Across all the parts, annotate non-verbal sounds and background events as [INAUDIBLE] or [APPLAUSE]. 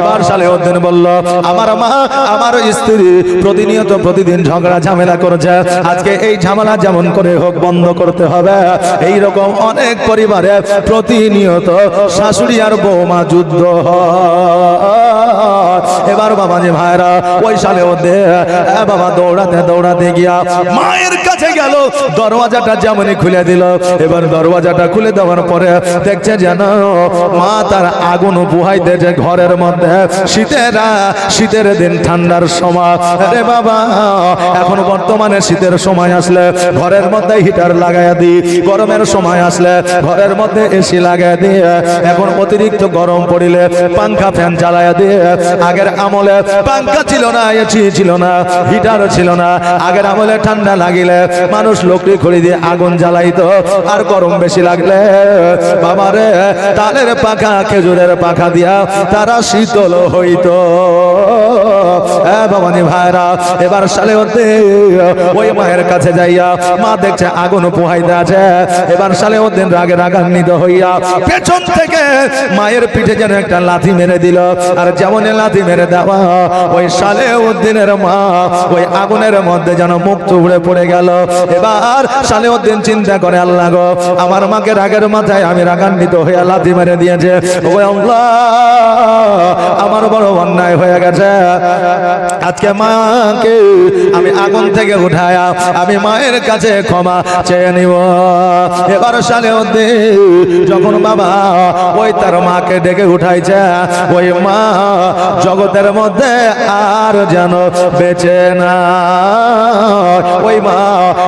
এবার সালে উদ্দিন বলল, আমার মা, আমার স্ত্রী প্রতিনিয়ত প্রতিদিন ঝগড়া, ঝামেলা করেছে। আজকে এই ঝামেলা যেমন করে হোক বন্ধ করতে হবে। এই রকম অনেক পরিবারে প্রতিনিয়ত শাশুড়ি আর বৌমা যুদ্ধ এবার বাবা যে ভাইরা, ওই সালে ওদে বাবা, দৌড়াতে দৌড়াতে গিয়া মায়ের কাছে গেল। দরওয়াজাটা যেমনই খুলে দিল। এবার দরওয়াজাটা খুলে দেওয়ার পরে দেখছে যেন মা তার আগুন বুহাইতেছে ঘরের মধ্যে। শীতের শীতের দিন ঠান্ডার সময়। আরে বাবা, এখন বর্তমানে শীতের সময় আসলে ঘরের মধ্যে হিটার লাগাইয়া দিই, গরমের সময় আসলে ঘরের মধ্যে এসি লাগাইয়া দিয়ে, এখন অতিরিক্ত গরম পড়িলে পাঙ্খা ফ্যান চালাইয়া দিয়ে, আগের আমলে পাঙ্খা ছিল না এসি ছিল না, হিটার ছিল না, আগের আমলে ঠান্ডা লাগিলে মানুষ লোকটি খড়ি দিয়ে আগুন জ্বালাইতো, আর গরম বেশি লাগলে, বাবারে, তালের পাখা, খেজুরের পাখা দিয়া তারা শীতল হইতো। হ্যাঁ বাবানি ভাইরা, এবার সালে হতে ওই মায়ের কাছে যাইয়া মা দেখছে আগুন পোহাইতে আছে। এবার সালে উদ্দিন রাগে রাগান্বিত হইয়া পেছন থেকে মায়ের পিঠে যেন একটা লাথি মেরে দিল। আর যেমন লাথি মেরে দেওয়া, ওই সালে উদ্দিনের মা ওই আগুনের মধ্যে যেন মুখ তুবড়ে পড়ে গেল। এবার সালে উদ্দিন চিন্তা করে, আল্লাহ গো, আমার মাকে রাগের মাথায় আমি রাগান্বিত হইয়া লাথি মেরে দিয়েছে। ও আল্লাহ আমার বড় অন্যায় হয়ে গেছে। আজকে মাকে আমি আগুন থেকে উঠায়া আমি মায়ের কাছে ক্ষমা চেয়ে নিব। এবার সালে যখন বাবা ওই তার মাকে ডেকে উঠাইছে, ওই মা জগতের মধ্যে আর যেন বেঁচে না ওই মা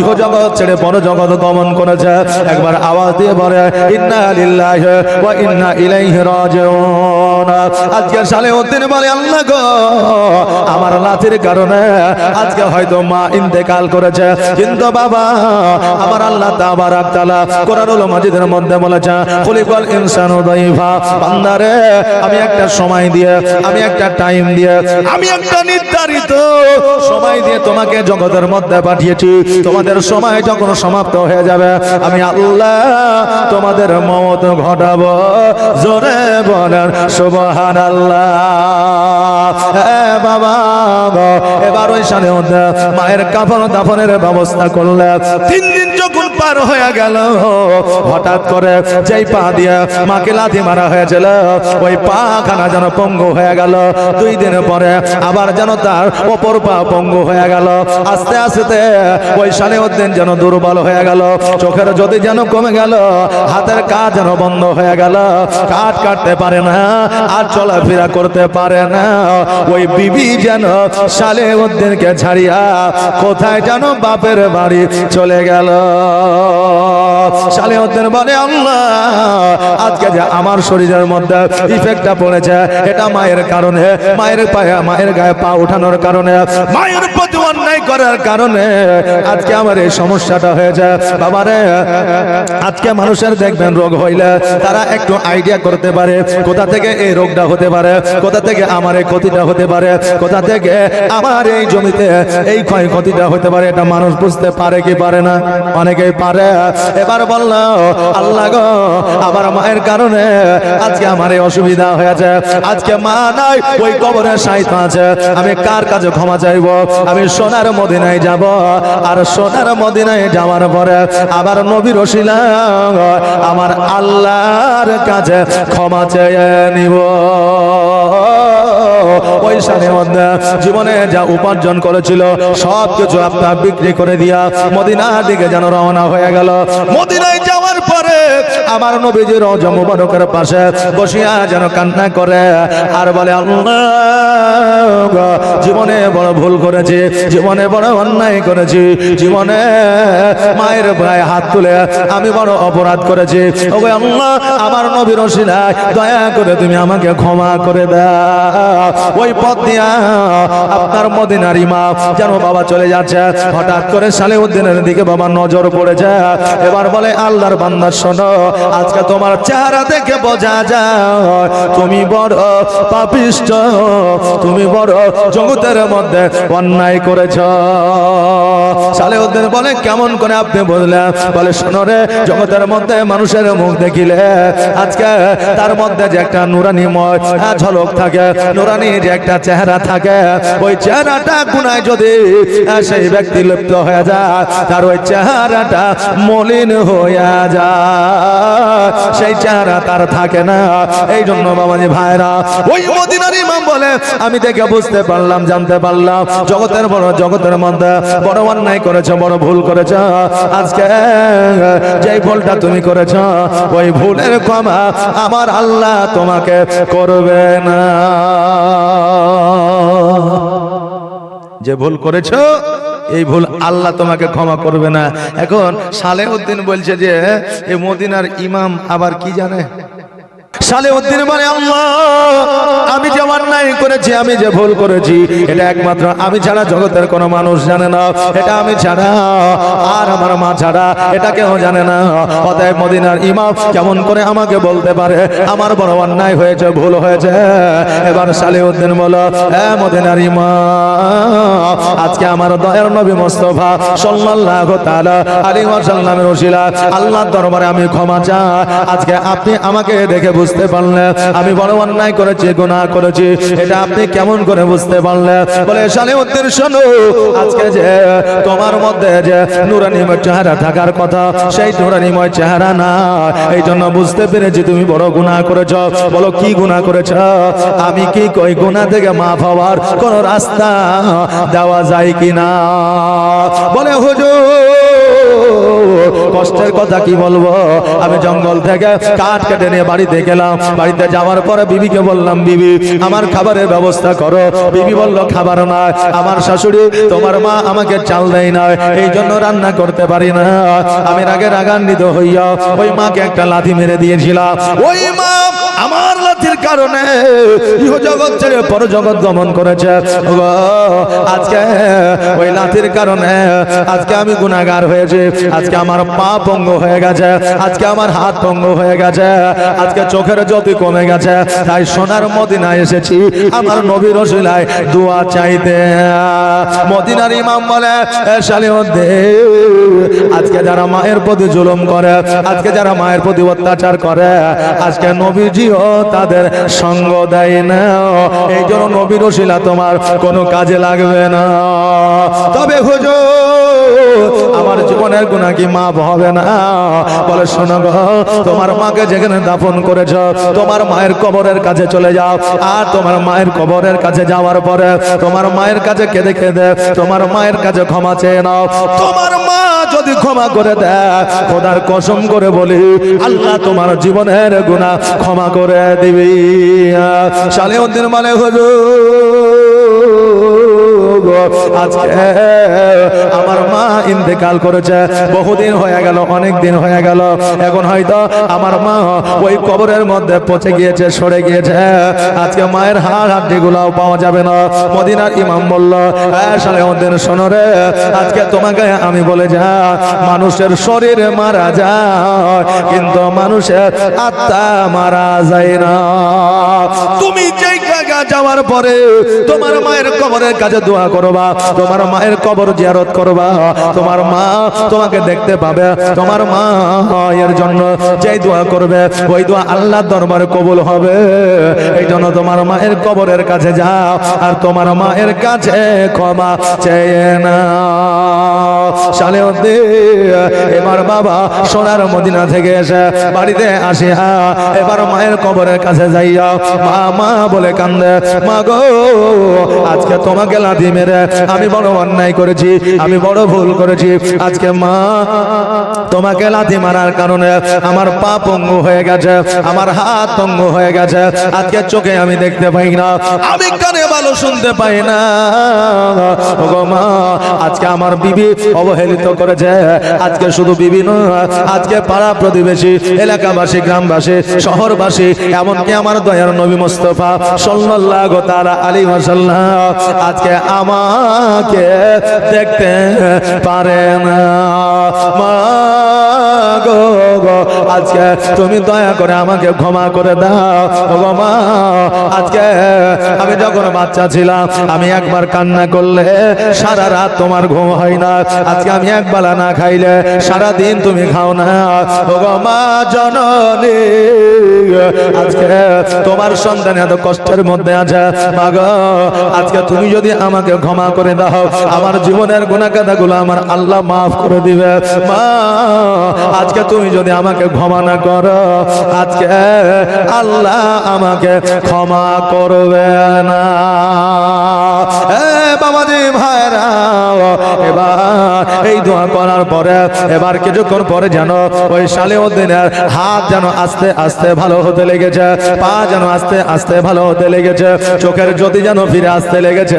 ইহ জগৎ ছেড়ে বড় জগৎ গমন করেছে। একবার আওয়াজ দিয়ে বলে, ইন্না লিল্লাহি ওয়া ইন্না ইলাইহি রাজিউন। আজকে সালে উদ্দিন বলে, আল্লাহ গো, আমার লাথির কারণে আজকে হয়তো মা ইন্তেকাল করেছে। কিন্তু বাবা, আমার আল্লাহ তাবারাক তাআলা কোরআনুল মাজিদের মধ্যে বলেছে ইনসানু দাইফা। বান্দারে, আমি একটা সময় দিয়ে, আমি একটা টাইম দিয়ে, আমি একটা নির্ধারিত সময় দিয়ে তোমাকে জগতের মধ্যে পাঠিয়েছি। তোমাদের সময় যখন সমাপ্ত হয়ে যাবে, আমি আল্লাহ তোমাদের মত ঘটাবো। জোরে আল্লাহ। বাবা এবার ওই সালে মায়ের কাফন দাফনের ব্যবস্থা করলে তিন দিন যখন পার হয়ে গেল। হঠাৎ করে যেই পা দিয়ে মাকে লাথি মারা হয়েছিল, ওই পা খানা যেন পঙ্গু হয়ে গেল। দুই দিন পরে আবার যেন তার অপর পা পঙ্গু হয়ে গেল। আস্তে আস্তে ওই সালে উদ্দিন যেন দুর্বল হয়ে গেল। চোখের যদি যেন কমে গেল, হাতের কাজ যেন বন্ধ হয়ে গেল। কাঠ কাটতে পারে না, আর চলাফেরা করতে পারে না। ওই বিবি যেন সালে উদ্দিনকে ছাড়িয়া কোথায় যেন বাপের বাড়ি চলে গেল। সালে উদ্দিন বলে আল্লাহ, আজকে যে আমার শরীরের মধ্যে ইফেক্টটা পড়েছে, এটা মায়ের কারণে, মায়ের পায়ে, মায়ের গায়ে পা উঠানোর কারণে, মায়ের প্রতি অন্যায় করার কারণে আজকে আমার এই সমস্যাটা হয়েছে। বাবারে, আজকে মানুষের দেখবেন রোগ হইলে তারা একটু আইডিয়া করতে পারে, কোথা থেকে এই রোগটা হতে পারে, কোথা থেকে আমার এই ক্ষতিটা হতে পারে, কোথা থেকে আমার এই জমিতে এই ক্ষয়ক্ষতিটা হতে পারে, এটা মানুষ বুঝতে পারে কি পারে না? অনেকেই পারে। এবার বলল আল্লাহ গো, আমার মায়ের কারণে আজকে আমার অসুবিধা হয়েছে। আজকে মা নাই, ওই কবরে সাহিত্য আছে। আমি কার কাছে ক্ষমা চাইব? আমি সোনার মদিনায় যাব। আর সোনার মদিনায় যাওয়ার পরে আবার নবীর আমার আল্লাহর কাছে ক্ষমা চেয়ে নিব। ওই মধ্যে জীবনে যা উপার্জন করেছিল সব কিছু আপনার বিক্রি করে দিয়া মদিনার দিকে যেন রওনা হয়ে গেল। মদিনায় আমার নবীজির রওজা মুবারকের পাশে বসিয়া যেন কান্না করে। আর বলে, আল্লাহ জীবনে বড় ভুল করেছি, জীবনে বড় অন্যায় করেছি, জীবনে মায়ের গায়ে হাত তুলে আমি বড় অপরাধ করেছি। ওগো আল্লাহ, আমার নবীর ওসিলায় দয়া করে তুমি আমাকে ক্ষমা করে দাও। ওই পথ দিয়া আপনার মদিনার ইমাম যেন বাবা চলে যাচ্ছে। হঠাৎ করে সালে উদ্দিনের দিকে বাবা নজর পড়েছে। এবার বলে, আল্লাহর বান্দার শোনো আজকে তোমার চেহারা দেখে বোঝা যায়। তুমি বড় পাপিষ্ট, তুমি বড় জগতের মধ্যে অন্যায় করেছ। সালে ওদের বলে, কেমন করে আপনি বললেন বলে, শোনো রে, জগতের মধ্যে মানুষের মুখ দেখিলে, আজকে তার মধ্যে যে একটা নুরানিময় ঝলক থাকে নুরানি যে একটা চেহারা থাকে, ওই চেহারাটা গুনায় যদি সেই ব্যক্তি লিপ্ত হয়ে যায়, তার ওই চেহারাটা মলিন হয়ে যায়। সেই চেহারা তার থাকে না। এই জন্য বাবাজি ভাইরা, ওই মদিনার ইমাম বলে, আমি দেখে বুঝতে পারলাম, জানতে পারলাম, জগতের বড়, জগতের মধ্যে বড় অন্যায় করেছ, বড় ভুল করেছ। আজকে যে ভুলটা তুমি করেছ, ওই ভুলের ক্ষমা আমার আল্লাহ তোমাকে করবে না। যে ভুল করেছ এই ভুল আল্লাহ তোমাকে ক্ষমা করবে না। এখন সালেউদ্দিন বলছে যে, এ মদিনার ইমাম আবার কি জানে? সালেউদ্দিন মানে আল্লাহ, আমি যে অন্যায় করেছি, আমি যে ভুল করেছি, এটা একমাত্র আমি ছাড়া জগতের কোনো মানুষ জানে না। এটা আমি ছাড়া, আর আমার মা ছাড়া এটা কেউ জানে না। অতএব মদিনার ইমাম কেমন করে আমাকে বলতে পারে, আমার বড় অন্যায় হয়েছে, ভুল হয়েছে? এবার সালেউদ্দিন বলো হ্যাঁ মদিনার ইমাম, আজকে আমার দয়ার নবী মোস্তফা সাল্লাল্লাহু তাআলা আলাইহি ওয়াসাল্লামের ওসিলা, আল্লাহর দরবারে আমি ক্ষমা চাই। আজকে আপনি আমাকে দেখে বুঝতে পারলেন আমি বড় অন্যায় করেছি, গুনাহ করেছি, এটা আপনি কেমন করে বুঝতে পারলেন বলে সালেউদ্দিন শোনো, আজকে যে তোমার মধ্যে যে নুরানিময় চেহারা থাকার কথা, সেই নুরানিময় চেহারা না। এই জন্য বুঝতে পেরেছি তুমি বড় গুনাহ করেছ। বলো, কি গুনাহ করেছ? আমি কি কই গুনাহ থেকে মাফ হওয়ার কোন রাস্তা দেওয়া যায় কিনা? বলে, হুজুর কষ্টের কথা কি বলব? আমি জঙ্গল থেকে কাঠ কেটে নিয়ে বাড়িতে গেলাম। বাড়িতে যাওয়ার পরে বিবিকে বললাম, বিবি, আমার খাবারের ব্যবস্থা করো। বিবি বলল, খাবার না আমার শাশুড়ি, তোমার মা আমাকে চাল দেয় না। এই জন্য রান্না করতে পারি না। আমি রাগে রাগান্বিত হইয়া ওই মাকে একটা লাথি মেরে দিয়েছিলাম। ওই মা আমার লাথির কারণে ইহ জগৎ ছেড়ে পর জগৎ গমন করেছে। আজকে ওই লাথির কারণে আজকে আমি গুনাহগার হয়েছে। আজকে আমার পা পঙ্গ হয়ে গেছে। আজকে আমার হাত পঙ্গ হয়ে গেছে। আজকে চোখের জ্যোতি কমে গেছে। তাই সোনার মদিনায় এসেছি। আমার নবীর রসিলায় দোয়া চাইতে। মদিনার ইমাম বলে আজকে যারা মায়ের প্রতি জুলুম করে, আজকে যারা মায়ের প্রতি অত্যাচার করে, আজকে নবীজিও তাদের সঙ্গ দেয় না। এই জন্য নবীর ওসিলা তোমার কোনো কাজে লাগবে না। তবে হুজুর আমার জীবনের গুণা কি মাপ হবে না। বলে, শোনো গো, তোমার মাকে যেখানে দাফন করেছ, তোমার মায়ের কবরের কাছে চলে যাও। আর তোমার মায়ের কবরের কাছে যাওয়ার পরে তোমার মায়ের কাছে কেঁদে কেঁদে তোমার মায়ের কাছে ক্ষমা চেয়ে নাও। তোমার মা যদি ক্ষমা করে দেয়, খোদার কসম করে বলি, আল্লাহ তোমার জীবনের গুণা ক্ষমা করে দিবি। শালেউদ্দিন মানে হুজুর আজকে আমার মা ইন্তেকাল করেছে। বহুদিন হয়ে গেল অনেক দিন হয়ে গেল। এখন হয়তো আমার মা ওই কবরের মধ্যে পচে গিয়েছে, সরে গিয়েছে। আজকে মায়ের হাড় হাড্ডি গুলাও পাওয়া যাবে না। মদিনার ইমাম বলল সালেউদ্দিন শোনো রে, আজকে তোমাকে আমি বলে যা, মানুষের শরীর মারা যায়, কিন্তু মানুষের আত্মা মারা যায় না। তুমি যেই জায়গা যাওয়ার পরে তোমার মায়ের কবরের কাছে দোয়া করবা, তোমার মায়ের কবর জিয়ারত করবা। তোমার মা তোমাকে দেখতে পাবে, তোমার মা এর জন্য যেই দোয়া করবে, ওই দোয়া আল্লাহ দরবারে কবুল হবে। এই জন্য তোমার মায়ের কবরের কাছে যাও আর তোমার মায়ের কাছে ক্ষমা চেয়ে না সালে এবার বাবা সোনার মদিনা থেকে এসে বাড়িতে আসি হ্যাঁ এবার মায়ের কবরের কাছে যাইয়া মা মা বলে কান্দে মা গো আজকে তোমাকে লাথি মেরে আমি বড় অন্যায় করেছি, আমি বড় ভুল করেছি। আজকে মা, তোমাকে লাথি মারার কারণে আমার পা পঙ্গু হয়ে গেছে, আমার হাত পঙ্গু হয়ে গেছে। আজকে চোখে আমি দেখতে পাই না, আমি কানে ভালো শুনতে পাই না। ওগো মা, আজকে আমার বিবি অবহেলিত করেছে। আজকে শুধু বিবি নয় আজকে পাড়া প্রতিবেশী, এলাকাবাসী, গ্রামবাসী, শহরবাসী, এমনকি আমার দয়ার নবী মোস্তফা সাল্লাল্লাহু তাআলা আলাইহি আজকে আমাকে দেখতে পারে না। মা গো আজকে তুমি দয়া করে আমাকে ক্ষমা করে দাও। মা, আজকে আমি যখন বাচ্চা ছিলাম, আমি একবার কান্না করলে সারা রাত তোমার ঘুম হয় না। আজকে আমি এক বেলা না খাইলে সারা দিন তুমি খাও না। মা, জননী, আজকে তোমার সন্তান এত কষ্টের মধ্যে আছে। মা গো, আজকে তুমি যদি আমাকে ক্ষমা করে দাও, আমার জীবনের গুণাকাদাগুলো আমার আল্লাহ মাফ করে দিবে। মা, আজকে তুমি যদি আমাকে ক্ষমা না করো। আজকে আল্লাহ আমাকে ক্ষমা করবে না। বাবাজি ভাইরা এবার এই দোয়া করার পরে এবার কিছুক্ষণ পরে যেন ওই সালে উদ্দিনের হাত যেন আস্তে আস্তে ভালো হতে লেগেছে, পা যেন আস্তে আস্তে ভালো হতে লেগেছে, চোখের জ্যোতি যেন ফিরে আসতে লেগেছে।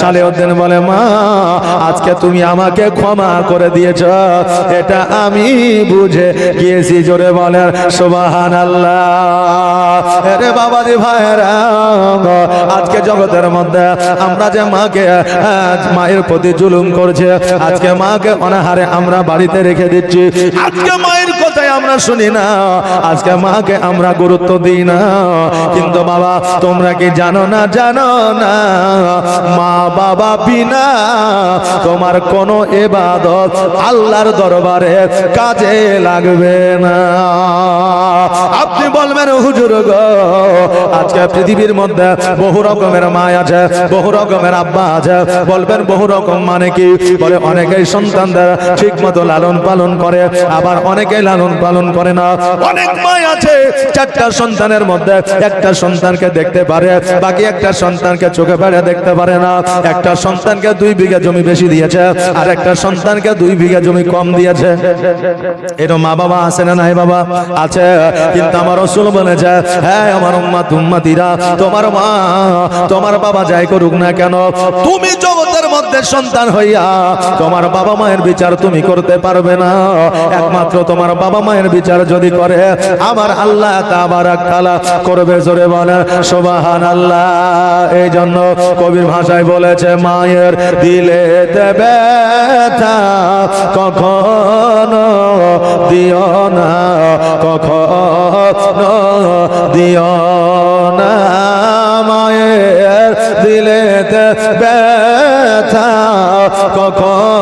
সালে উদ্দিন বলে, মা, আজকে তুমি আমাকে ক্ষমা করে দিয়েছ, এটা আমি বুঝে গিয়েছি জোরে বলেন সুবাহান আল্লাহ রে বাবাজি ভাইরা আজকে জগতের মধ্যে আমরা যে মাকে মায়ের প্রতি জুলুম করছে, আজকে মাকে অনাহারে আমরা বাড়িতে রেখে দিচ্ছি। আজকে মায়ের কথাই আমরা শুনি না। আজকে মাকে আমরা গুরুত্ব দিই না। কিন্তু বাবা, তোমরা কি জানো না জানো না? মা বাবা বিনা তোমার কোনো এবাদত আল্লাহর দরবারে কাজে লাগবে না। আপনি বলবেন, হুজুর গো, আজকে পৃথিবীর মধ্যে বহু রকমের মা আছে, বহু রকমের আব্বা আছে। বলবেন, বহু রকম মানে কি? বলে, অনেকেই সন্তানদের ঠিক মতো লালন পালন করে, আবার অনেকে লালন পালন করে না। অনেক মা আছে, চারটা সন্তানের মধ্যে একটা সন্তানকে দেখতে পারে, বাকি একটা সন্তানকে চোখে পেড়ে দেখতে পারে না। একটা সন্তানকে দুই বিঘা জমি বেশি দিয়েছে, আর একটা সন্তানকে দুই বিঘা জমি কম দিয়েছে। এরকম মা বাবা আছে না নাই বাবা? আছে, কিন্তু আমার রসুল বলেছে হ্যাঁ আমার উম্মা তুম্মাতিরা তোমার মা, তোমার বাবা যাই করুক না কেন, তুমি জগতের মধ্যে সন্তান হইয়া তোমার বাবা মায়ের বিচার তুমি করতে পারবে না। একমাত্র তোমার বাবা মায়ের বিচার যদি করে, আমার আল্লাহ তাআলা করবে জোরে বলে সুবহান আল্লাহ এই জন্য কবির ভাষায় বলেছে, মায়ের দিলে দেবে কখনো দিও না, কখনো দিও না। মায়ের দিলেতে ব্যথা কখনো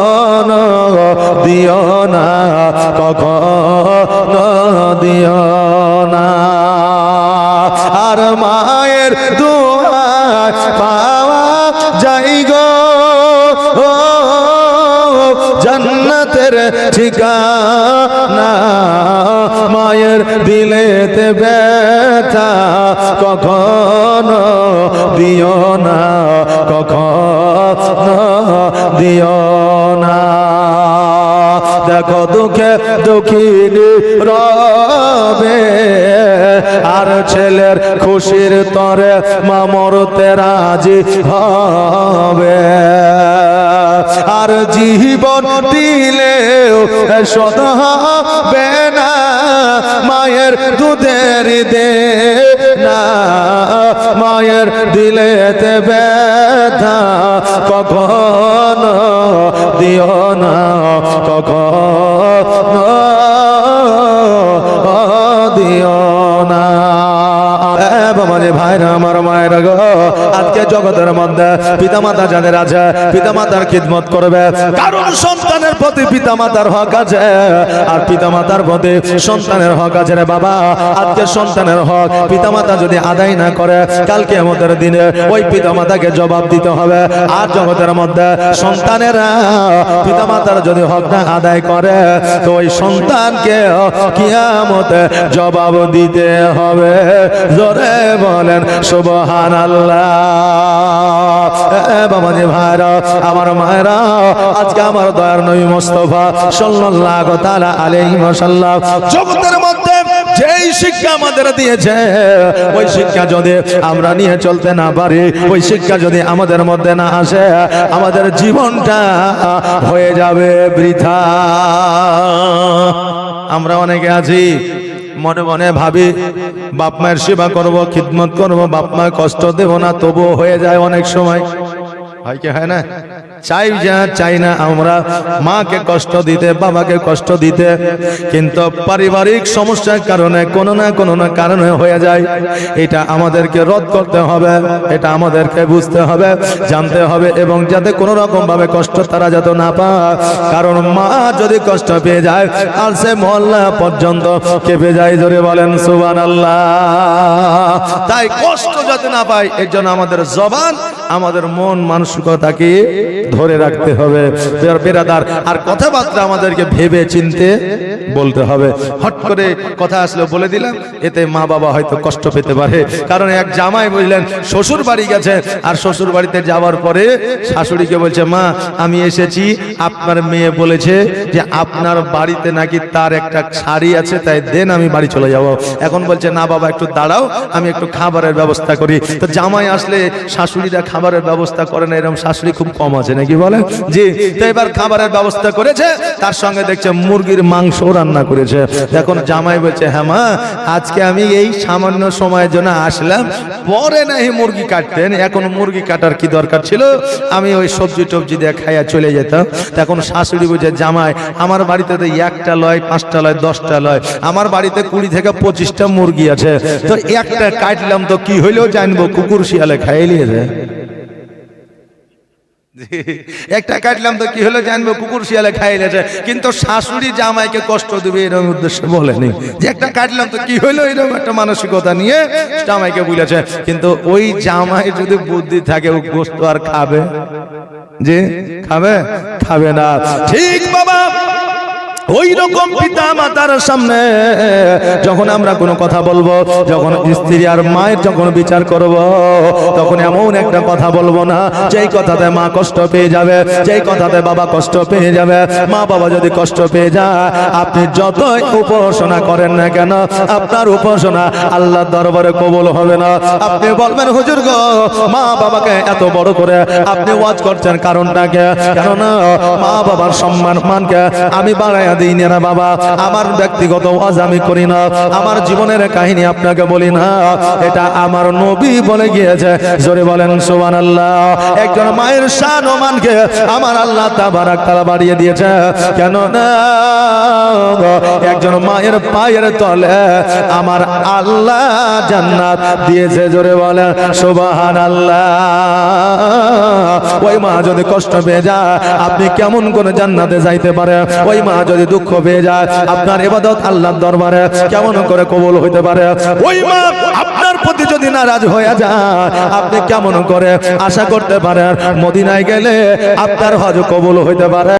দিও না, কখনো দিও না। আর মায়ের দুয়ার পাওয়া যাই গো। জান্নাতের ঠিকানা, মায়ের দিলেতে ব্যথা, কখনো দিও না, কখনো দিও দেখো দুঃখে দুঃখিনী রবে। আর ছেলের খুশির তরে মা মরতে রাজি হবে। আর জীবন দিলেও শত হবে না, মায়ের দুধের দে না, মায়ের দিলে ব্যথা গো আজকে জগতের মধ্যে পিতামাতা যাদের আছে, পিতামাতার খিদমত করবে। কারণ সন্তানের প্রতি পিতামাতার হক আছে। আর পিতামাতার প্রতি সন্তানের হক আছে রে বাবা। আজকে সন্তানের হক পিতামাতা যদি আদায় না করে কালকে আমাদের দিনে ওই পিতামাতাকে জবাব দিতে হবে। আর জগতের মধ্যে সন্তানেরা পিতামাতার যদি হক না আদায় করে, তো ওই সন্তানকে কিয়ামতে জবাব দিতে হবে। জোরে বলেন সুবহান আল্লাহ বাবাজি ভাইরা, আমার মায়েরা, আজকে আমার দয়ার নবী মোস্তফা সাল্লাল্লাহু তাআলা আলাইহি ওয়াসাল্লাম জগতের মধ্যে যেই শিক্ষা আমাদের দিয়েছে, ওই শিক্ষা যদি আমরা নিয়ে চলতে না পারি, ওই শিক্ষা যদি আমাদের মধ্যে না আসে, আমাদের জীবনটা হয়ে যাবে বৃথা। আমরা অনেকে আছি মনে মনে ভাবি, বাপ মায়ের সেবা করব, খিদমত করব, বাপ মায়ের কষ্ট দেব না, তবুও হয়ে যায় অনেক সময়। হয় কি, হয় না? চাই যা চাই না আমরা মাকে কষ্ট দিতে বাবাকে কষ্ট দিতে। কিন্তু পারিবারিক সমস্যার কারণে কোনো না কোনো না কারণে হয়ে যায়। এটা আমাদেরকে রদ করতে হবে এটা আমাদেরকে বুঝতে হবে জানতে হবে এবং যাতে কোনো রকম ভাবে কষ্ট তারা যাতে না পায়। কারণ মা যদি কষ্ট পেয়ে যায় আর সে মহল্লা পর্যন্ত কেঁপে যায় ধরে বলেন সুবান আল্লাহ তাই কষ্ট যাতে না পায় এর জন্য আমাদের জবান আমাদের মন মানসিকতাকে ধরে রাখতে হবে। বের- বেরাদার, আর কথাবার্তা আমাদেরকে ভেবে চিনতে বলতে হবে। হট করে কথা আসলে বলে দিলাম, এতে মা বাবা হয়তো কষ্ট পেতে পারে। কারণ এক জামাই বুঝলেন শ্বশুর বাড়ি গেছে। আর শ্বশুর বাড়িতে যাওয়ার পরে শাশুড়িকে বলছে, মা, আমি এসেছি, আপনার মেয়ে বলেছে যে আপনার বাড়িতে নাকি তার একটা শাড়ি আছে, তাই দেন আমি বাড়ি চলে যাব। এখন বলছে, না বাবা, একটু দাঁড়াও, আমি একটু খাবারের ব্যবস্থা করি। তো জামাই আসলে শাশুড়িরা খাবারের ব্যবস্থা করে না এরকম শাশুড়ি খুব কম আছে, নাকি বলেন জি, তো এবার খাবারের ব্যবস্থা করেছে, তার সঙ্গে দেখছে মুরগির মাংস রান্না করেছে। এখন জামাই বলছে হ্যাঁ মা, আজকে আমি এই সামান্য সময়ের জন্য আসলাম, পরে না এই মুরগি কাটতেন, এখন মুরগি কাটার কি দরকার ছিল? আমি ওই সবজি টবজি দিয়ে খাইয়া চলে যেতাম। তখন শাশুড়ি বুঝে জামাই, আমার বাড়িতে তো একটা লয়, পাঁচটা লয়, দশটা লয়, আমার বাড়িতে কুড়ি থেকে পঁচিশটা মুরগি আছে। তো একটা কাটলাম তো কি হইলেও জানব, কুকুর শিয়ালে খাইয়ে নিয়েছে [LAUGHS] একটা কাটলাম তো কি হলো জানব? কুকুর শিয়ালে খাইলেছে কিন্তু শাশুড়ি জামাইকে কষ্ট দিবে এরকম উদ্দেশ্যে বলেনি। যে একটা কাটলাম তো কি হলো এরকম একটা মানসিকতা নিয়ে জামাইকে বলেছে। কিন্তু ওই জামাই যদি বুদ্ধি থাকে, ও গোস্ত আর খাবে। যে খাবে? খাবে না। ঠিক বাবা। ওই রকম পিতা মাতার সামনে যখন আমরা কোনো কথা বলব, যখন স্ত্রী আর মায়ের যখন বিচার করব, তখন এমন একটা কথা বলব না, যেই কথাতে মা কষ্ট পেয়ে যাবে, যেই কথাতে বাবা কষ্ট পেয়ে যাবে। মা বাবা যদি কষ্ট পেয়ে যায়, আপনি যতই উপাসনা করেন না কেন, আপনার উপাসনা আল্লাহর দরবারে কবুল হবে না। আপনি বলবেন, হুজুর গো, মা বাবাকে এত বড় করে আপনি ওয়াজ করছেন কারণটাকে। কেননা মা বাবার সম্মান মানকে আমি বাড়াইয়া দিই না বাবা। আমার ব্যক্তিগত ওয়াজ আমি করি না। আমার জীবনের কাহিনী আপনাকে বলি না। এটা আমার নবী বলে গিয়েছে। জোরে বলেন সোমান আল্লাহ একজন মায়ের শান ও মানকে আমার আল্লাহ তাআলা বাড়িয়ে দিয়েছে। কেন না? একজন মায়ের পায়ের তলে আমার আল্লাহ জান্নাত দিয়েছে। জোরে সুবহান আল্লাহ ওই মা যদি কষ্ট পেয়ে যায়, আপনি কেমন করে জান্নাতে যাইতে পারে? ওই মা যদি দুঃখ পেয়ে যায়। আপনার এবাদত আল্লাহর দরবারে কেমন করে কবল হইতে পারে? ওই মা, আপনার প্রতি যদি নারাজ হয়ে যায়, আপনি কেমন করে আশা করতে পারেন? মদিনায় গেলে আপনার হজ কবুল হইতে পারে।